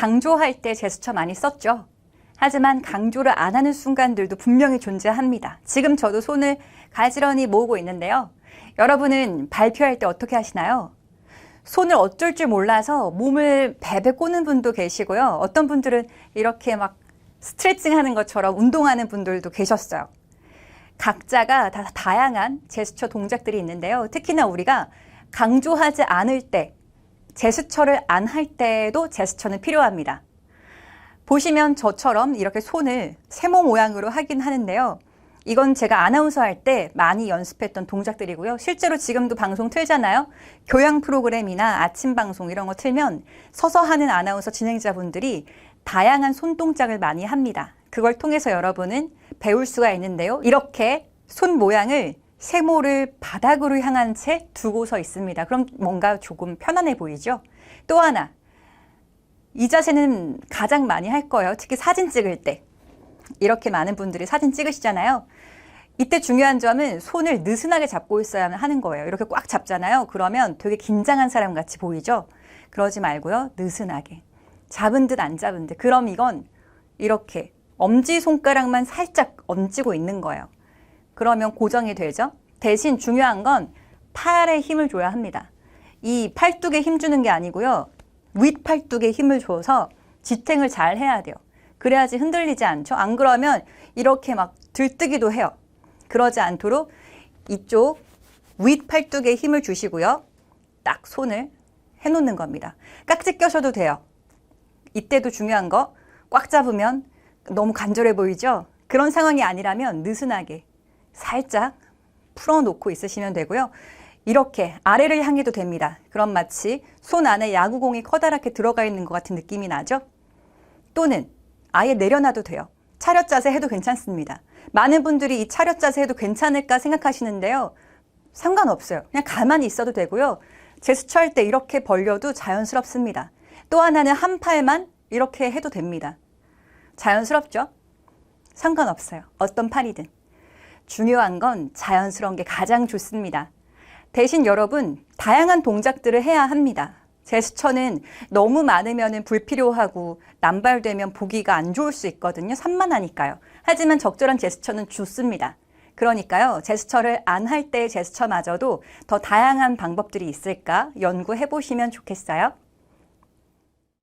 강조할 때 제스처 많이 썼죠. 하지만 강조를 안 하는 순간들도 분명히 존재합니다. 지금 저도 손을 가지런히 모으고 있는데요. 여러분은 발표할 때 어떻게 하시나요? 손을 어쩔 줄 몰라서 몸을 베베 꼬는 분도 계시고요. 어떤 분들은 이렇게 막 스트레칭 하는 것처럼 운동하는 분들도 계셨어요. 각자가 다 다양한 제스처 동작들이 있는데요. 특히나 우리가 강조하지 않을 때, 제스처를 안 할 때도 제스처는 필요합니다. 보시면 저처럼 이렇게 손을 세모 모양으로 하긴 하는데요. 이건 제가 아나운서 할 때 많이 연습했던 동작들이고요. 실제로 지금도 방송 틀잖아요. 교양 프로그램이나 아침 방송 이런 거 틀면 서서 하는 아나운서 진행자분들이 다양한 손 동작을 많이 합니다. 그걸 통해서 여러분은 배울 수가 있는데요. 이렇게 손 모양을 세모를 바닥으로 향한 채 두고 서 있습니다. 그럼 뭔가 조금 편안해 보이죠? 또 하나, 이 자세는 가장 많이 할 거예요. 특히 사진 찍을 때. 이렇게 많은 분들이 사진 찍으시잖아요. 이때 중요한 점은 손을 느슨하게 잡고 있어야 하는 거예요. 이렇게 꽉 잡잖아요. 그러면 되게 긴장한 사람 같이 보이죠? 그러지 말고요. 느슨하게. 잡은 듯 안 잡은 듯. 그럼 이건 이렇게 엄지손가락만 살짝 얹고 있는 거예요. 그러면 고정이 되죠? 대신 중요한 건 팔에 힘을 줘야 합니다. 이 팔뚝에 힘 주는 게 아니고요. 윗팔뚝에 힘을 줘서 지탱을 잘 해야 돼요. 그래야지 흔들리지 않죠. 안 그러면 이렇게 막 들뜨기도 해요. 그러지 않도록 이쪽 윗팔뚝에 힘을 주시고요. 딱 손을 해놓는 겁니다. 깍지 껴셔도 돼요. 이때도 중요한 거 꽉 잡으면 너무 간절해 보이죠? 그런 상황이 아니라면 느슨하게 살짝 풀어놓고 있으시면 되고요. 이렇게 아래를 향해도 됩니다. 그럼 마치 손 안에 야구공이 커다랗게 들어가 있는 것 같은 느낌이 나죠? 또는 아예 내려놔도 돼요. 차렷 자세 해도 괜찮습니다. 많은 분들이 이 차렷 자세 해도 괜찮을까 생각하시는데요. 상관없어요. 그냥 가만히 있어도 되고요. 제스처 할 때 이렇게 벌려도 자연스럽습니다. 또 하나는 한 팔만 이렇게 해도 됩니다. 자연스럽죠? 상관없어요. 어떤 팔이든. 중요한 건 자연스러운 게 가장 좋습니다. 대신 여러분, 다양한 동작들을 해야 합니다. 제스처는 너무 많으면 불필요하고 남발되면 보기가 안 좋을 수 있거든요. 산만하니까요. 하지만 적절한 제스처는 좋습니다. 그러니까요, 제스처를 안 할 때의 제스처마저도 더 다양한 방법들이 있을까 연구해 보시면 좋겠어요.